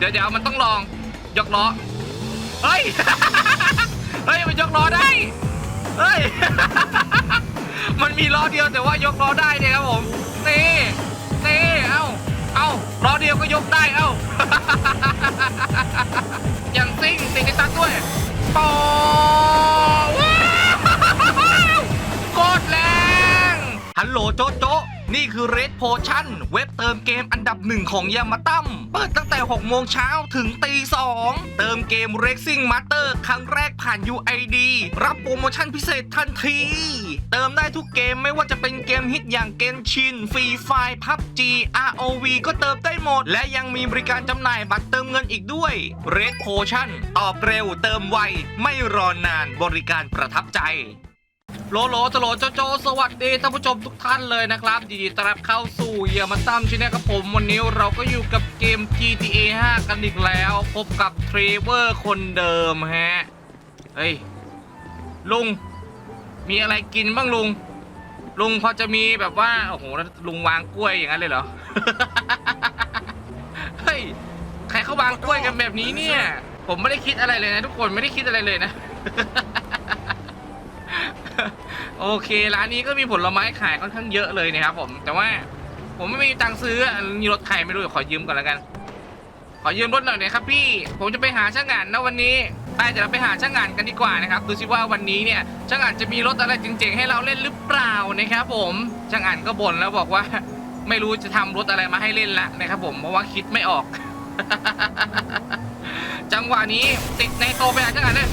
เดี๋ยวเดี๋ยวมันต้องลองยกล้อ เฮ้ย เฮ้ยมันยกล้อได้ เฮ้ย มันมีล้อเดียวแต่ว่ายกล้อได้เนี่ยครับผมนี่นี่เอ้าเอ้าล้อเดียวก็ยกได้เอ้าอย่างซิ่งติดในตัดด้วยปอว้าวโคตรแรงฮัลโหลโจโจ นี่คือ Red Potion เว็บเติมเกมอันดับหนึ่งของยามาตั้มเปิดตั้งแต่ 6 โมงเช้าถึงตี2เติมเกม Racing Master ครั้งแรกผ่าน UID รับโปรโมชั่นพิเศษทันที เติมได้ทุกเกมไม่ว่าจะเป็นเกมฮิตอย่างเกนชินฟรีไฟพับ G ROV ก็เติมได้หมด และยังมีบริการจำหน่ายบัตรเติมเงินอีกด้วย Red Potion ตอบเร็วเติมไว ไม่รอนานบริการประทับใจ โลโลตโลโจโจสวัสดีท่านผู้ชมทุกท่านเลยนะครับยินดีต้อนรับเข้าสู่เยามาตั้มชแนลครับผมวันนี้เราก็อยู่กับเกม GTA 5 กันอีกแล้ว พบกับเทรเวอร์คนเดิมฮะ เฮ้ย ลุง มีอะไรกินบ้างลุง ลุงพอจะมีแบบว่า โอ้โห ลุงวางกล้วยอย่างนั้นเลยเหรอ เฮ้ย ใครเขาวางกล้วยกันแบบนี้เนี่ย ผมไม่ได้คิดอะไรเลยนะทุกคนไม่ได้คิดอะไรเลยนะ โอเคร้านนี้ก็มีผลไม้ขายค่อนข้างเยอะเลยนะครับผม แต่ว่าผมไม่มีตังค์ซื้อมีรถใครไม่รู้ขอยืมก่อนแล้วกัน ขอยืมรถหน่อยนะครับพี่ ผมจะไปหาช่างงานนะวันนี้ไปเดี๋ยวเราไปหาช่างงานกันดีกว่านะครับดูสิว่าวันนี้เนี่ยช่างงานจะมีรถอะไรเจ๋งๆ ให้เราเล่นหรือเปล่านะครับผมช่างงานก็บ่นแล้วบอกว่า ไม่รู้จะทำรถอะไรมาให้เล่นละนะครับผมเพราะว่าคิดไม่ออก จังหวะนี้ติดในโตไปหาช่างงานเลย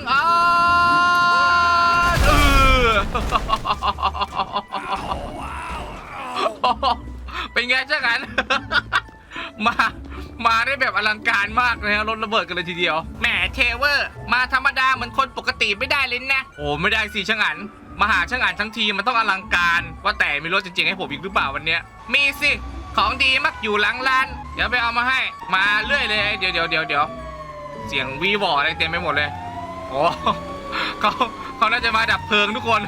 จังอาดเออเป็นไงจังอัน มามาได้แบบอลังการมากนะฮะรถระเบิดกันเลยทีเดียว แหมเทเวอร์ มาธรรมดาเหมือนคนปกติไม่ได้เลยนะ โอ้ไม่ได้สิช่างอัน มาหาช่างอันทั้งทีมันต้องอลังการ ว่าแต่มีรถจริงๆให้ผมอีกหรือเปล่าวันเนี้ย มีสิ ของดีมักอยู่หลังร้าน เดี๋ยวไปเอามาให้ มาเรื่อยเลย เดี๋ยวเดี๋ยวเดี๋ยวเดี๋ยวเสียงวีบออะไรเต็มไปหมดเลย โอ้เขาเขาน่าจะมาดับเพลิงทุกคน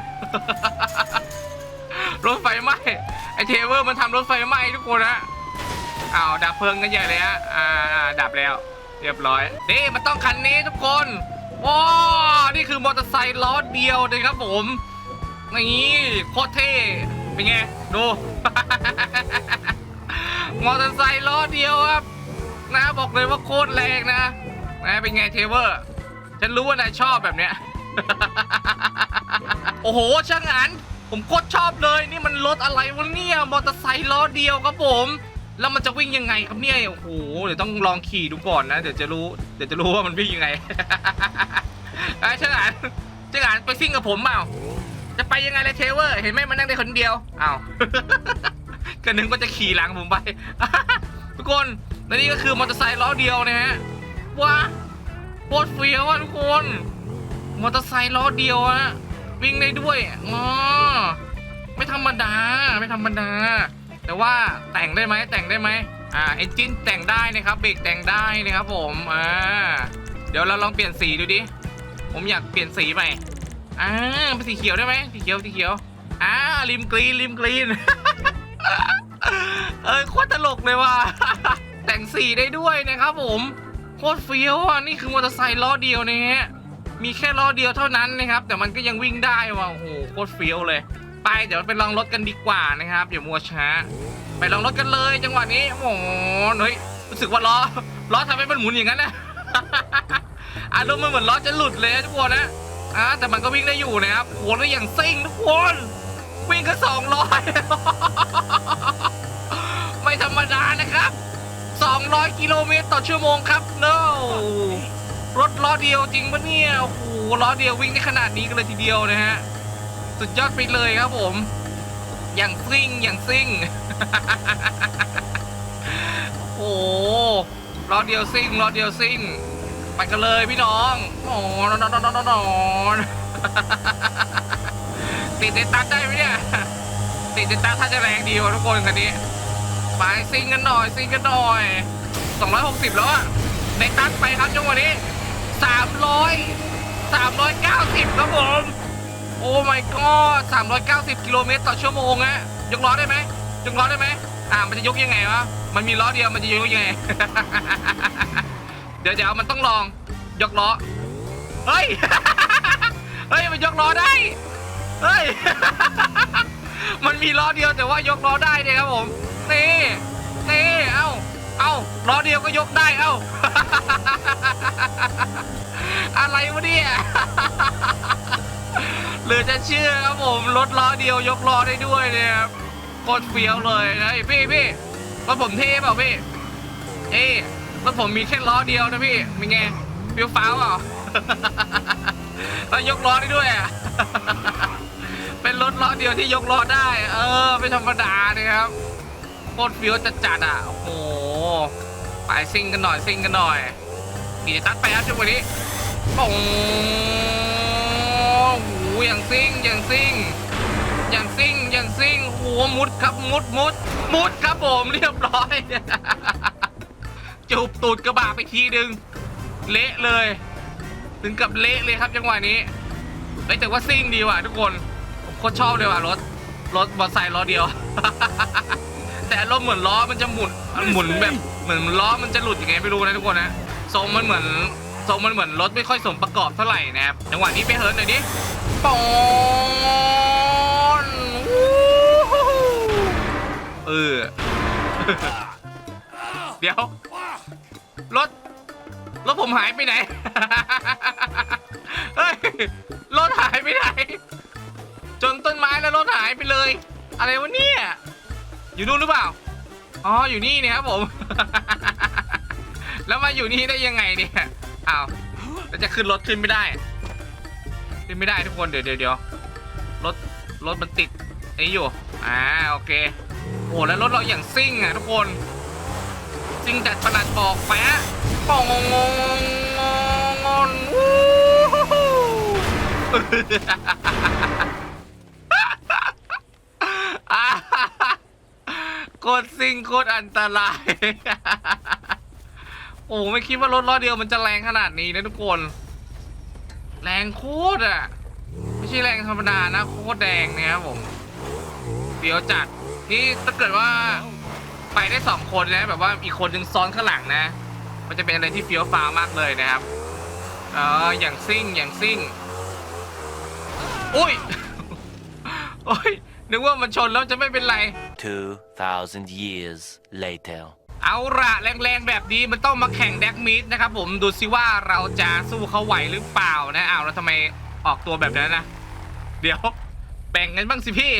รถไฟไหม้ไอเทเวอร์มันทำรถไฟไหม้ทุกคนนะอ้าวดับเพลิงกันใหญ่เลยฮะอ่าดับแล้ว เรียบร้อยนี่มันต้องคันนี้ทุกคนว้านี่คือมอเตอร์ไซค์ล้อเดียวเลยครับผมนี่โคตรเท่เป็นไงดู มอเตอร์ไซค์ล้อเดียวครับนะบอกเลยว่าโคตรแรงนะนะเป็นไงเทเวอร์ ฉันรู้ว่านายชอบแบบเนี้ย โอ้โหช่างอัน ผมโคตรชอบเลย นี่มันรถอะไรวะเนี่ย มอเตอร์ไซค์ล้อเดียวครับผม แล้วมันจะวิ่งยังไงครับเนี่ย โอ้โห เดี๋ยวต้องลองขี่ดูก่อนนะ เดี๋ยวจะรู้ เดี๋ยวจะรู้ว่ามันวิ่งยังไง ไอ้ช่างอันช่างอันไปซิ่งกับผมเปล่า จะไปยังไงเลยเทเวอร์ เห็นไหมมันนั่งได้คนเดียวอ้าวก็นึกว่าจะขี่หลังผมไป ทุกคนและนี่ก็คือมอเตอร์ไซค์ล้อเดียวนะฮะว้า คตรเฟี้ยวอะทุกคน มอเตอร์ไซค์ล้อเดียวอะวิ่งได้ด้วยอ๋อไม่ธรรมดา ไม่ธรรมดา แต่ว่าแต่งได้ไหมแต่งได้ไหมอ่าเอนจินแต่งได้นะครับเบรกแต่งได้นะครับผมอ่าเดี๋ยวเราลองเปลี่ยนสีดูดิผมอยากเปลี่ยนสีใหม่อ่าเป็นสีเขียวได้ไหมสีเขียวสีเขียวอ่าริมกรีนริมกรีนเออโคตรตลกเลยว่ะแต่งสีได้ด้วยนะครับผม คตรเฟี้ยวอะนี่คือมอเตอร์ไซค์ล้อเดียวนะฮะมีแค่ล้อเดียวเท่านั้นนะครับ แต่มันก็ยังวิ่งได้ว่ะโอ้โหโคตรเฟี้ยวเลย ไปเดี๋ยวไปลองรถกันดีกว่านะครับอย่ามัวช้า ไปลองรถกันเลยจังหวะนี้โอ้โหเฮ้ยรู้สึกว่าล้อล้อทำให้มันหมุนอย่างนั้นนะอารมณ์มันเหมือนล้อจะหลุดเลยทุกคนนะอ่าแต่มันก็วิ่งได้อยู่นะครับโหแล้วอย่างซิ่งทุกคนวิ่งแค่สองร้อย 200 กิโลเมตรต่อชั่วโมงครับ no รถล้อเดียวจริงปะเนี่ย โอ้โห ล้อเดียววิ่งได้ขนาดนี้กันเลยทีเดียวนะฮะ สุดยอดไปเลยครับผม อย่างซิ่ง อย่างซิ่ง โอ้โห ล้อเดียวซิ่ง ล้อเดียวซิ่ง ไปกันเลยพี่น้อง โอ้นอนนอนนอนนอนติดในตัดได้ไหมเนี่ย ติดในตัดถ้าจะแรงดีวะทุกคนคันนี้ ไปซิงกันหน่อยซิงกันหน่อย 260 แล้วอะในตัดไปครับจังหวะนี้ 300 390 ครับผม โอ้ my god 390 กิโลเมตรต่อชั่วโมงอะยกล้อได้ไหมยกล้อได้ไหมอ่ามันจะยกยังไงวะมันมีล้อเดียวมันจะยกยังไง เดี๋ยวเดี๋ยวมันต้องลองยกล้อเฮ้ยเฮ้ยมันยกล้อได้เฮ้ยมันมีล้อเดียวแต่ว่ายกล้อได้เนี่ยครับผม นี่นี่เอ้า เอ้าล้อเดียวก็ยกได้เอ้า อะไรวะเนี่ยหรือจะเชื่อครับผมรถล้อเดียวยกล้อได้ด้วยเนี่ยครับโคตรเฟี้ยวเลยนะพี่พี่รถผมเท่เปล่าพี่เอ้รถผมมีแค่ล้อเดียวนะพี่เป็นไงเฟี้ยวฟ้าวเปล่าแล้วยกล้อได้ด้วยอะเป็นรถล้อเดียวที่ยกล้อได้ เออ ไม่ธรรมดาเลยครับ โคตรฟี้ยวจัดอะ โอ้โห ไปซิ่งกันหน่อยซิ่งกันหน่อยกี่ตัดไปครับจังหวะนี้ปงโอ้โหอย่างซิ่งอย่างซิ่งอย่างซิ่งอย่างซิ่งโอ้มุดครับมุดมุดมุดครับผมเรียบร้อย จูบตูดกระบะไปทีดึง เละเลย ถึงกับเละเลยครับจังหวะนี้เฮ้แต่ว่าซิ่งดีว่ะทุกคนผมโคตรชอบเลยว่ะรถรถมอเตอร์ไซค์ล้อเดียว แต่รถเหมือนล้อมันจะหมุนมันหมุนแบบเหมือนล้อมันจะหลุดยังไงไม่รู้นะทุกคนนะทรงมันเหมือนทรงมันเหมือนรถไม่ค่อยสมประกอบเท่าไหร่นะครับจังหวะนี้ไปเฮิร์นหน่อยดิปอนเออเดี๋ยวรถรถผมหายไปไหนเฮ้ยรถหายไปไหน จนต้นไม้แล้วรถหายไปเลย อะไรวะเนี่ย อยู่นู่นหรือเปล่า อ๋อ อยู่นี่เนี่ยครับผม แล้วมาอยู่นี่ได้ยังไงเนี่ยอ้าวแล้วจะขึ้นรถขึ้นไม่ได้ ขึ้นไม่ได้ทุกคนเดี๋ยวเดี๋ยวเดี๋ยวรถรถมันติดไอ้อยู่ อ่าโอเค โอ้แล้วรถเราอย่างซิ่งอะทุกคนซิ่งจัดประหลัดบอกแปะปองงงงงงวู้ฮู้ อ่า โคตรซิ่งโคตรอันตราย โอ้ไม่คิดว่ารถล้อเดียวมันจะแรงขนาดนี้นะทุกคน แรงโคตรอะ ไม่ใช่แรงธรรมดานะโคตรแดงเนี่ยครับผม เดี๋ยวจัดที่ถ้าเกิดว่าไปได้สองคนนะแบบว่าอีกคนหนึ่งซ้อนข้างหลังนะ มันจะเป็นอะไรที่เฟี้ยวฟ้าวมากเลยนะครับเอออย่างซิ่งอย่างซิ่งอุ้ยโอ้ยนึกว่ามันชนแล้วจะไม่เป็นไร 2,000 years later. เอาละแรงๆ แบบนี้มันต้องมาแข่งแดกมิดนะครับผมดูซิว่าเราจะสู้เขาไหวหรือเปล่านะอ้าวแล้วทำไมออกตัวแบบนั้นนะ เดี๋ยวแบ่งกันบ้างสิพี่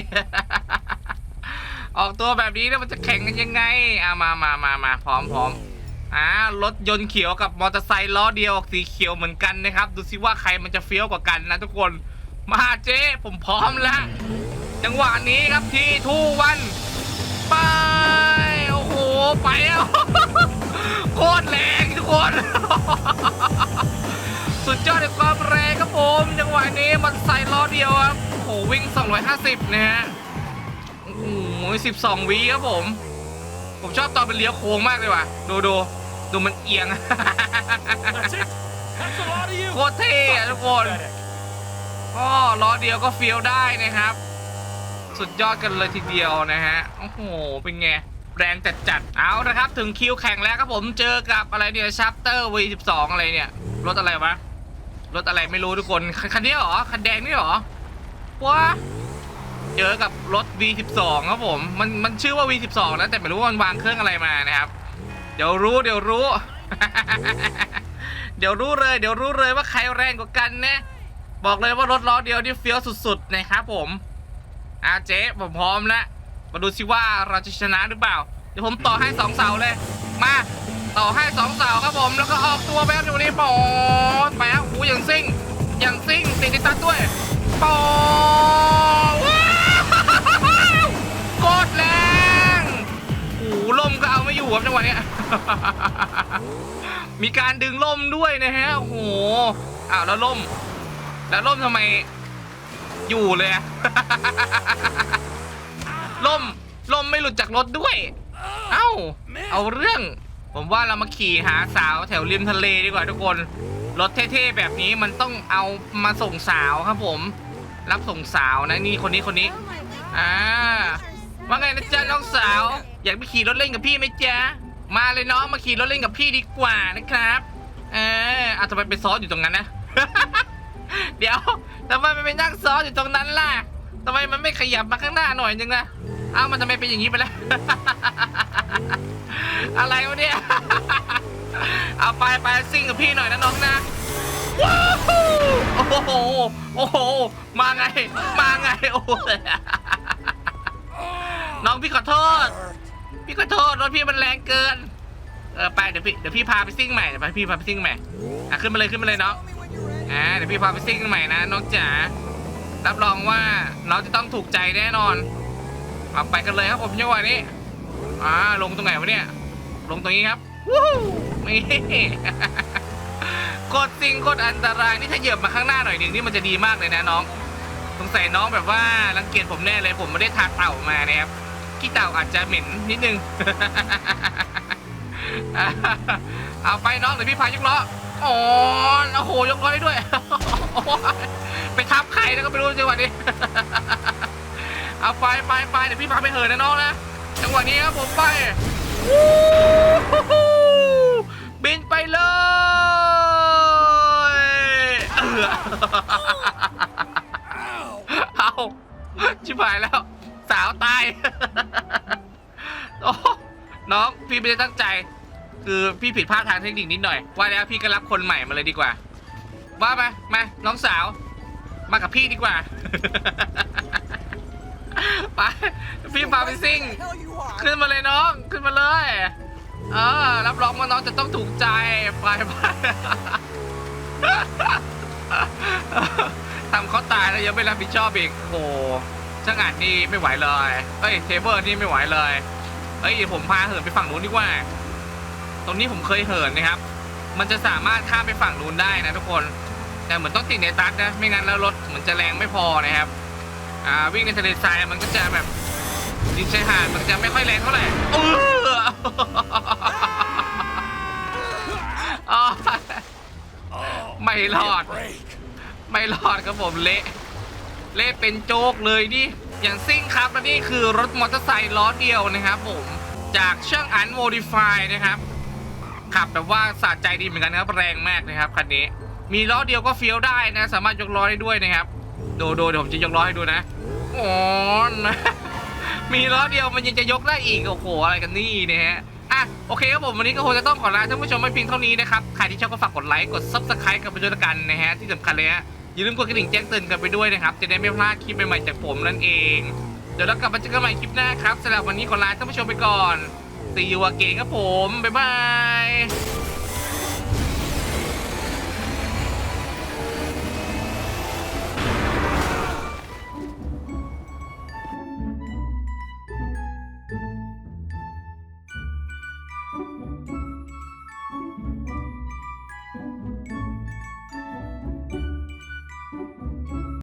ออกตัวแบบนี้แล้วมันจะแข่งกันยังไงอ่ามามามามาพร้อมพร้อมอ่ารถยนต์เขียวกับมอเตอร์ไซค์ล้อเดียวสีเขียวเหมือนกันนะครับ ดูซิว่าใครมันจะเฟี้ยวกว่ากันนะทุกคนมาเจ๊ผมพร้อมแล้วจังหวะนี้ครับที่ทูวัน ไป โอ้โห ไปแล้ว โคตรแรงทุกคน สุดยอดในความแรงครับผม จังหวะนี้มันใส่ล้อเดียวครับ โอ้โห วิ่ง 250 นะฮะ โอ้โห12 วิครับผม ผมชอบตอนเป็นเลี้ยวโค้งมากเลยว่ะ ดูดูดูมันเอียง That's it. That's a lot of you. โคตรเท่อะทุกคนก็ล้อเดียวก็เฟี้ยวได้นะครับ สุดยอดกันเลยทีเดียวนะฮะ โอ้โห เป็นไง แรงจัดจัดๆเอานะครับ ถึงคิวแข่งแล้วครับผมเจอกับอะไรเนี่ยชัปเตอร์ V12 อะไรเนี่ย รถอะไรวะ รถอะไรไม่รู้ทุกคน คันนี้หรอ คันแดงนี่หรอว้าเจอกับรถ V12 ครับผม มันมันชื่อว่า V12 นะแต่ไม่รู้ว่ามันวางเครื่องอะไรมานะครับ เดี๋ยวรู้เดี๋ยวรู้ เดี๋ยวรู้เลย เดี๋ยวรู้เลยว่าใครแรงกว่ากันนะ บอกเลยว่ารถล้อเดียวที่เฟี้ยวสุดๆนะครับผม อาเจ๊ผมพร้อมแล้วมาดูสิว่าเราจะชนะหรือเปล่า เดี๋ยวผมต่อให้สองเสาเลย มาต่อให้สองเสาครับผมแล้วก็ออกตัวไปครับตรงนี้ปอนไปครับหูอย่างซิ่งอย่างซิ่งติดติดตัดด้วยปอนว้าวโคตรแรงโอ้โหลมก็เอาไม่อยู่ครับจังหวะเนี้ยมีการดึงล่มด้วยนะฮะโอ้โหอ้าวแล้วล่ม แล้วล่มทำไม อยู่เลยอะ ล่มล่มไม่หลุดจากรถด้วย เอ้า เอาเรื่อง ผมว่าเรามาขี่หาสาวแถวริมทะเลดีกว่าทุกคน รถเท่ๆแบบนี้มันต้องเอามาส่งสาวครับผม รับส่งสาวนะนี่คนนี้คนนี้ อ่าแหมว่าไงนะจ๊ะน้องสาว อยากไปขี่รถเล่นกับพี่ไหมจ๊ะ มาเลยน้องมาขี่รถเล่นกับพี่ดีกว่านะครับ เออเอาทำไมไปซ้อนอยู่ตรงนั้นนะ เดี๋ยว ทำไมมันไปนั่งซ้อนอยู่ตรงนั้นล่ะทำไมมันไม่ขยับมาข้างหน้าหน่อยนึงล่ะเอ้ามันทำไมเป็นอย่างนี้ไปแล้ว อะไรวะเนี่ย เอาไปไปซิ่งกับพี่หน่อยนะน้องนะว้าวโอ้โห โอ้โห มาไง มาไง โอ้โหน้องพี่ขอโทษ พี่ขอโทษรถพี่มันแรงเกิน เออไปเดี๋ยวพี่เดี๋ยวพี่พาไปซิ่งใหม่เดี๋ยวพี่พาไปซิ่งใหม่ อะขึ้นมาเลยขึ้นมาเลยน้อง อ่าเดี๋ยวพี่พาไปซิ่งใหม่นะน้องจ๋ารับรองว่าเราจะต้องถูกใจแน่นอนเอาไปกันเลยครับผมจังหวะนี้อ่าลงตรงไหนวะเนี่ย ลงตรงนี้ครับวู้นี่กดสิ่งกดอันตรายนี่ถ้าเหยียบมาข้างหน้าหน่อยหนึ่งนี่มันจะดีมากเลยนะน้องสงสัยน้องแบบว่ารังเกียจผมแน่เลยผมไม่ได้ทาเต่ามานะครับขี้เต่าอาจจะเหม็นนิดนึงเอาไปน้องเดี๋ยวพี่พายกล้อ อ๋อโอ้โหยกล้อได้วย ไปทับใครแล้วก็ไม่รู้จังหวะนี้ เอาไปไปไปเดี๋ยวพี่พาไปเหินนะน้องนะ จังหวะนี้ครับผมไปบินไปเลยเออเอาชิบหายแล้ว สาวตาย โอ้ น้อง พี่ไม่ได้ตั้งใจ คือพี่ผิดพลาดทางเทคนิคนิดหน่อย ว่าแล้วพี่ก็รับคนใหม่มาเลยดีกว่า ว่ามามาน้องสาว มากับพี่ดีกว่า ไปพี่พาไปซิ่ง ขึ้นมาเลยน้อง ขึ้นมาเลยเออรับรองว่าน้องจะต้องถูกใจไปไปทำเขาตายแล้วยังไม่รับผิดชอบอีกโอ้ช่างอ่านนี่ไม่ไหวเลย เอ้ยเทเบิลนี่ไม่ไหวเลย เอ้ยผมพาเหินไปฝั่งนู้นดีกว่า ตรงนี้ผมเคยเหินนะครับ มันจะสามารถข้ามไปฝั่งนู้นได้นะทุกคน แต่เหมือนต้องติดในตัดนะ ไม่งั้นแล้วรถเหมือนจะแรงไม่พอนะครับ อ่าวิ่งในทะเลทรายมันก็จะแบบดินชายหาดมันจะไม่ค่อยแรงเท่าไหร่เอออ๋อไม่รอด ไม่รอดครับผมเละเละเป็นโจ๊กเลยดิ อย่างซิ่งครับและนี่คือรถมอเตอร์ไซค์ล้อเดียวนะครับผม จากเชื่องอันโมดิฟายนะครับ ขับแบบว่าสะใจดีเหมือนกันครับแรงมากนะครับคันนี้ มีล้อเดียวก็เฟี้ยวได้นะ สามารถยกล้อได้ด้วยนะครับดูดูเดี๋ยวผมจะยกล้อให้ดูนะอ๋อนะมีล้อเดียวมันยังจะยกได้อีกโอ้โหอะไรกันนี่นี่ยฮะอะโอเคครับผมวันนี้ก็คงจะต้องขอลาท่านผู้ชมไปเพียงเท่านี้นะครับใครที่ชอบก็ฝากกดไลค์กด subscribe กันไปด้วยละกันนะฮะที่สำคัญเลยฮะอย่าลืมกดกระดิ่งแจ้งเตือนกันไปด้วยนะครับ จะได้ไม่พลาดคลิปใหม่ๆจากผมนั่นเอง เดี๋ยวเรากลับมาเจอกันใหม่คลิปหน้าครับสำหรับวันนี้ขอลาท่านผู้ชมไปก่อน ซีอูอาเกนครับผม บ๊ายบาย